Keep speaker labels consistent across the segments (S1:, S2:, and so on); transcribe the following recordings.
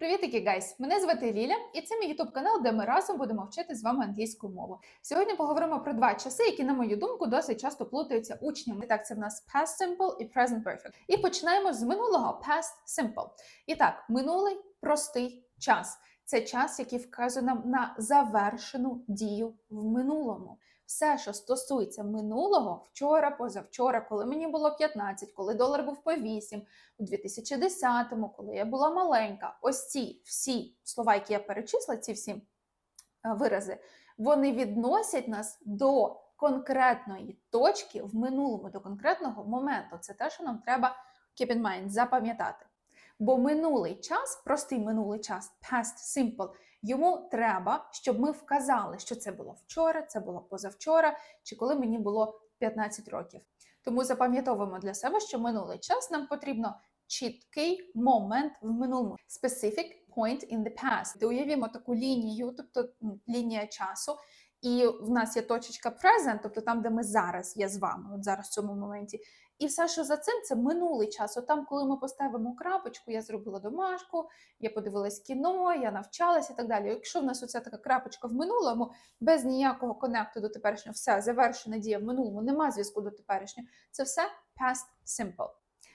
S1: Привітики, гайс! Мене звати Ліля, і це мій YouTube канал, де ми разом будемо вчити з вами англійську мову. Сьогодні поговоримо про два часи, які, на мою думку, досить часто плутаються учнями. І так, це в нас past simple і present perfect. І починаємо з минулого past simple. І так, минулий простий час. Це час, який вказує нам на завершену дію в минулому. Все, що стосується минулого, вчора, позавчора, коли мені було 15, коли долар був по 8, у 2010-му, коли я була маленька, ось ці всі слова, які я перечисла, ці всі е, вирази, вони відносять нас до конкретної точки в минулому, до конкретного моменту. Це те, що нам треба keep in mind, запам'ятати. Бо минулий час, простий минулий час, past simple, йому треба, щоб ми вказали, що це було вчора, це було позавчора, чи коли мені було 15 років. Тому запам'ятовуємо для себе, що минулий час нам потрібно чіткий момент в минулому. Specific point in the past. Уявімо таку лінію, тобто лінія часу. І в нас є точечка present, тобто там, де ми зараз є з вами, от зараз в цьому моменті. І все, що за цим, це минулий час. От там, коли ми поставимо крапочку, я зробила домашку, я подивилась кіно, я навчалася і так далі. Якщо в нас оця така крапочка в минулому, без ніякого конекту до теперішнього, все завершена дія в минулому, нема зв'язку до теперішнього. Це все past simple.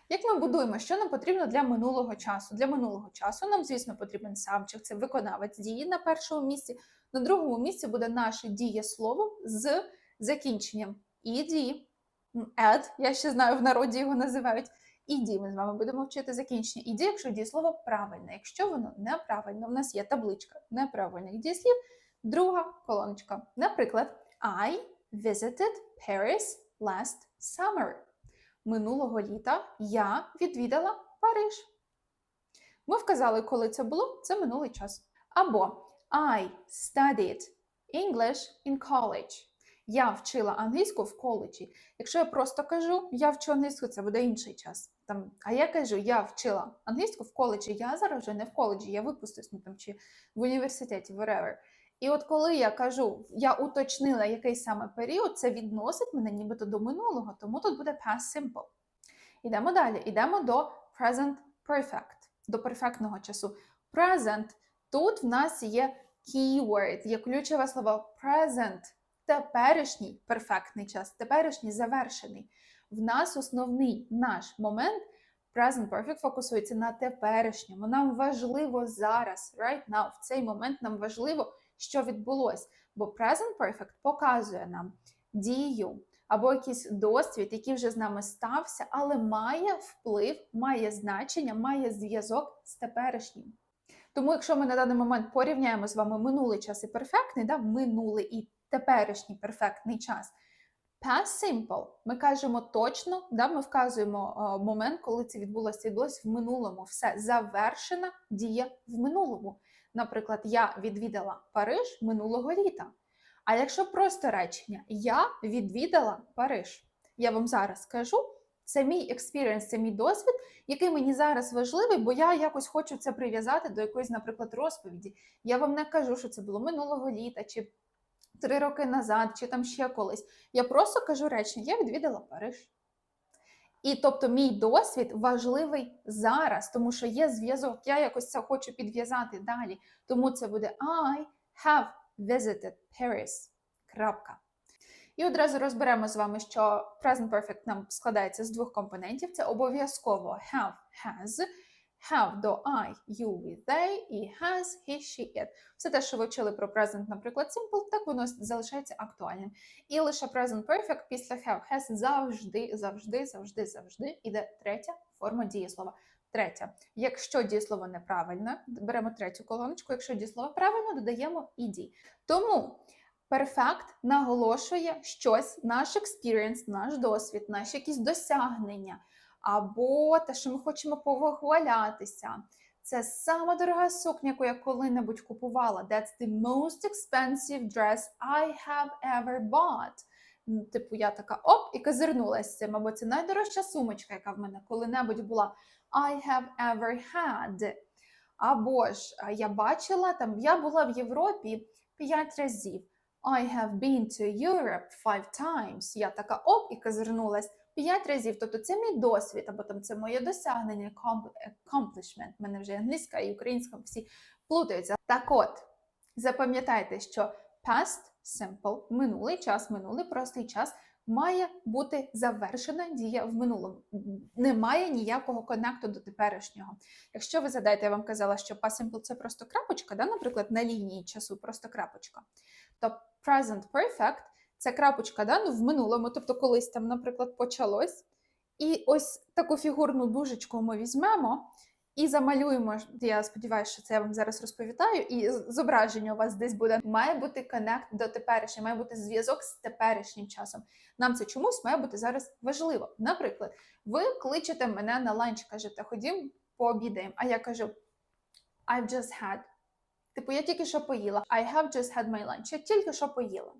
S1: Як ми будуємо, що нам потрібно для минулого часу? Для минулого часу нам, звісно, потрібен самчик, це виконавець дії на першому місці. На другому місці буде наше дієслово з закінченням ed, ed, я ще знаю, в народі його називають. ed. Ми з вами будемо вчити закінчення ed, якщо дієслово правильне. Якщо воно неправильне, у нас є табличка неправильних дієслів, друга колоночка. Наприклад, I visited Paris last summer. Минулого літа я відвідала Париж. Ми вказали, коли це було, це минулий час. Або I studied English in college. Я вчила англійську в коледжі. Якщо я просто кажу, я вчу англійську, це буде інший час. Там, а я кажу, я вчила англійську в коледжі, я зараз вже не в коледжі, я випустуюсь ну, там, чи в університеті, wherever. І от коли я кажу, я уточнила, який саме період, це відносить мене нібито до минулого, тому тут буде past simple. Ідемо далі. Ідемо до present perfect, до перфектного часу. Present тут в нас є keyword, є ключове слово present, теперішній перфектний час, теперішній завершений. В нас основний наш момент present perfect фокусується на теперішньому. Нам важливо зараз, right now, в цей момент нам важливо, що відбулось. Бо present perfect показує нам дію або якийсь досвід, який вже з нами стався, але має вплив, має значення, має зв'язок з теперішнім. Тому, якщо ми на даний момент порівняємо з вами минулий час і перфектний, да, минулий і теперішній перфектний час. Past simple, ми кажемо точно, да, ми вказуємо е, момент, коли це відбулося, відбулося в минулому. Все завершена дія в минулому. Наприклад, я відвідала Париж минулого літа. А якщо просто речення Я відвідала Париж, я вам зараз скажу, це мій експіріенс, це мій досвід, який мені зараз важливий, бо я якось хочу це прив'язати до якоїсь, наприклад, розповіді. Я вам не кажу, що це було минулого літа, чи три роки назад, чи там ще колись. Я просто кажу речення, я відвідала Париж. І тобто мій досвід важливий зараз, тому що є зв'язок, я якось це хочу підв'язати далі. Тому це буде I have visited Paris. Крапка. І одразу розберемо з вами, що present perfect нам складається з двох компонентів. Це обов'язково have, has, have до I, you, we, they і has, he, she, it. Все те, що ви вчили про present, наприклад, simple, так воно залишається актуальним. І лише present perfect після have, has завжди, завжди, завжди, завжди іде третя форма дієслова. Третя. Якщо дієслово неправильне, беремо третю колоночку. Якщо дієслово правильно, додаємо ed. Тому перфект наголошує щось, наш експірієнс, наш досвід, наші якісь досягнення, або те, що ми хочемо повихвалятися. Це сама дорога сукня, яку я коли-небудь купувала. That's the most expensive dress I have ever bought. Типу, я така оп, і козирнулася з цим. Або це найдорожча сумочка, яка в мене коли-небудь була. I have ever had. Або ж я бачила там, я була в Європі 5 разів. I have been to Europe five times. Я така оп і козирнулась. 5 разів. Тобто це мій досвід, або там це моє досягнення, accom- accomplishment. У мене вже англійська і українська всі плутаються. Так от, запам'ятайте, що past simple, минулий час, минулий простий час має бути завершена дія в минулому. Немає ніякого коннекту до теперішнього. Якщо ви задаєте, я вам казала, що past simple – це просто крапочка, да, наприклад, на лінії часу, просто крапочка, то present perfect – це крапочка да, ну, в минулому, тобто колись там, наприклад, почалось. І ось таку фігурну дужечку ми візьмемо і замалюємо. Я сподіваюся, що це я вам зараз розповідаю, і зображення у вас десь буде. Має бути коннект до теперішнього, має бути зв'язок з теперішнім часом. Нам це чомусь має бути зараз важливо. Наприклад, ви кличете мене на ланч, кажете, ходім пообідаємо. А я кажу: I've just had. Типу, я тільки що поїла. I have just had my lunch. Я тільки що поїла.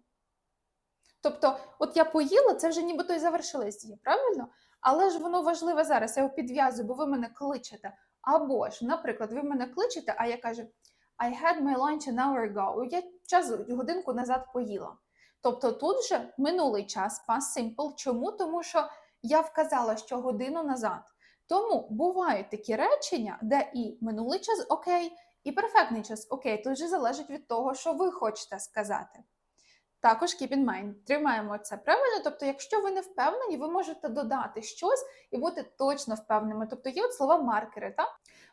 S1: Тобто, от я поїла, це вже нібито і завершилась дія, правильно? Але ж воно важливе зараз. Я його підв'язую, бо ви мене кличете. Або ж, наприклад, ви мене кличете, а я кажу: I had my lunch an hour ago. Я час годинку назад поїла. Тобто тут же минулий час, past simple. Чому? Тому що я вказала, що годину назад. Тому бувають такі речення, де і минулий час окей, і перфектний час окей. Тут же залежить від того, що ви хочете сказати. Також keep in mind, тримаємо це правильно. Тобто, якщо ви не впевнені, ви можете додати щось і бути точно впевненими. Тобто є от слова маркери. Так?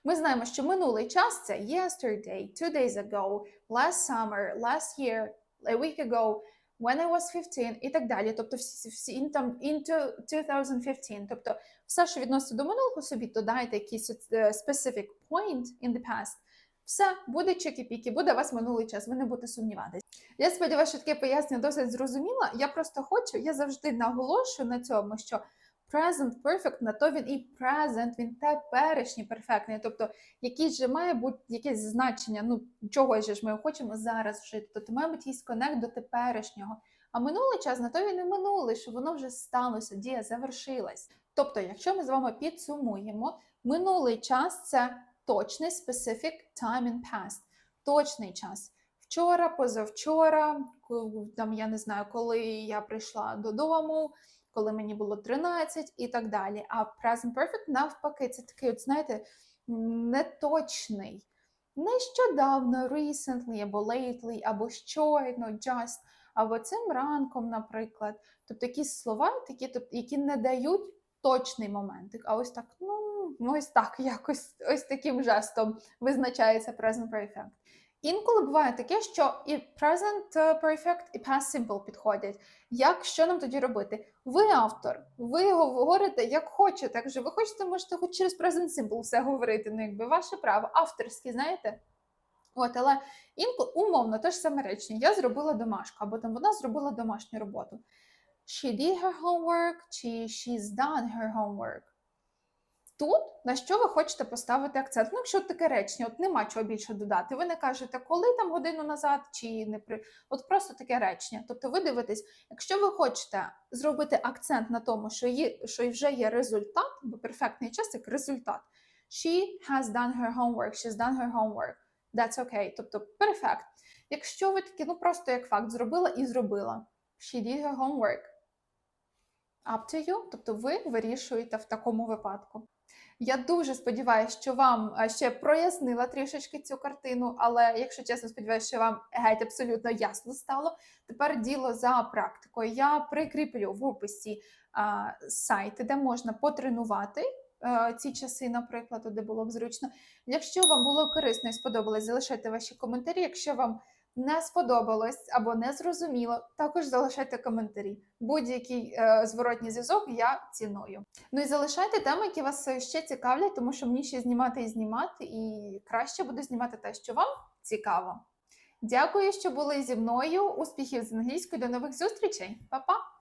S1: Ми знаємо, що минулий час це yesterday, two days ago, last summer, last year, a week ago, when I was 15 і так далі. Тобто всі, всі там, into 2015. Тобто все, що відноситься до минулого, собі додайте якийсь е, specific point in the past. Все, буде чекі-піки, буде вас минулий час, ви не будете сумніватися. Я сподіваюся, що таке пояснення досить зрозуміло. Я просто хочу, я завжди наголошую на цьому, що present perfect, на то він і present, він теперішній перфектний. Тобто, якийсь же має бути якесь значення, ну чогось же ж ми хочемо зараз вжити. Тобто має бути якийсь коннект до теперішнього. А минулий час на то він і минулий, що воно вже сталося, дія завершилась. Тобто, якщо ми з вами підсумуємо, минулий час це точний specific time in past, точний час. Вчора, позавчора, там я не знаю, коли я прийшла додому, коли мені було 13 і так далі. А present perfect навпаки, це такий, от знаєте, неточний. Нещодавно, recently, або lately, або щойно, just, або цим ранком, наприклад. Тобто якісь слова, такі, тобто, які не дають точний моментик, а ось так, ну, ось так, якось ось таким жестом визначається present perfect. Інколи буває таке, що і present е, perfect, і past simple підходять. Як що нам тоді робити? Ви автор, ви говорите як хочете. Якщо ви хочете, можете хоч через present simple все говорити. Ну, якби ваше право, авторське, знаєте? От, але інколи умовно те ж саме речення. Я зробила домашку, або там вона зробила домашню роботу. She did her homework, чи she's done her homework. Тут на що ви хочете поставити акцент? Ну, якщо таке речення, от нема чого більше додати. Ви не кажете, коли там годину назад, чи не при от просто таке речення. Тобто, ви дивитесь, якщо ви хочете зробити акцент на тому, що є, що вже є результат, бо перфектний час як результат. She has done her homework, she's done her homework. That's okay. Тобто перфект. Якщо ви такі, ну просто як факт, зробила і зробила. She did her homework. Up to you, тобто ви вирішуєте в такому випадку. Я дуже сподіваюся, що вам е, ще прояснила трішечки цю картину, але якщо чесно, сподіваюся, що вам геть абсолютно ясно стало. Тепер діло за практикою. Я прикріплю в описі а, сайти, де можна потренувати е, ці часи, наприклад, де було б зручно. Якщо вам було корисно і сподобалось, залишайте ваші коментарі. Якщо вам не сподобалось або не зрозуміло, також залишайте коментарі. Будь-який е, зворотній зв'язок я ціную. Ну і залишайте теми, які вас ще цікавлять, тому що мені ще знімати і знімати, і краще буду знімати те, що вам цікаво. Дякую, що були зі мною. Успіхів з англійською. До нових зустрічей, Па-па!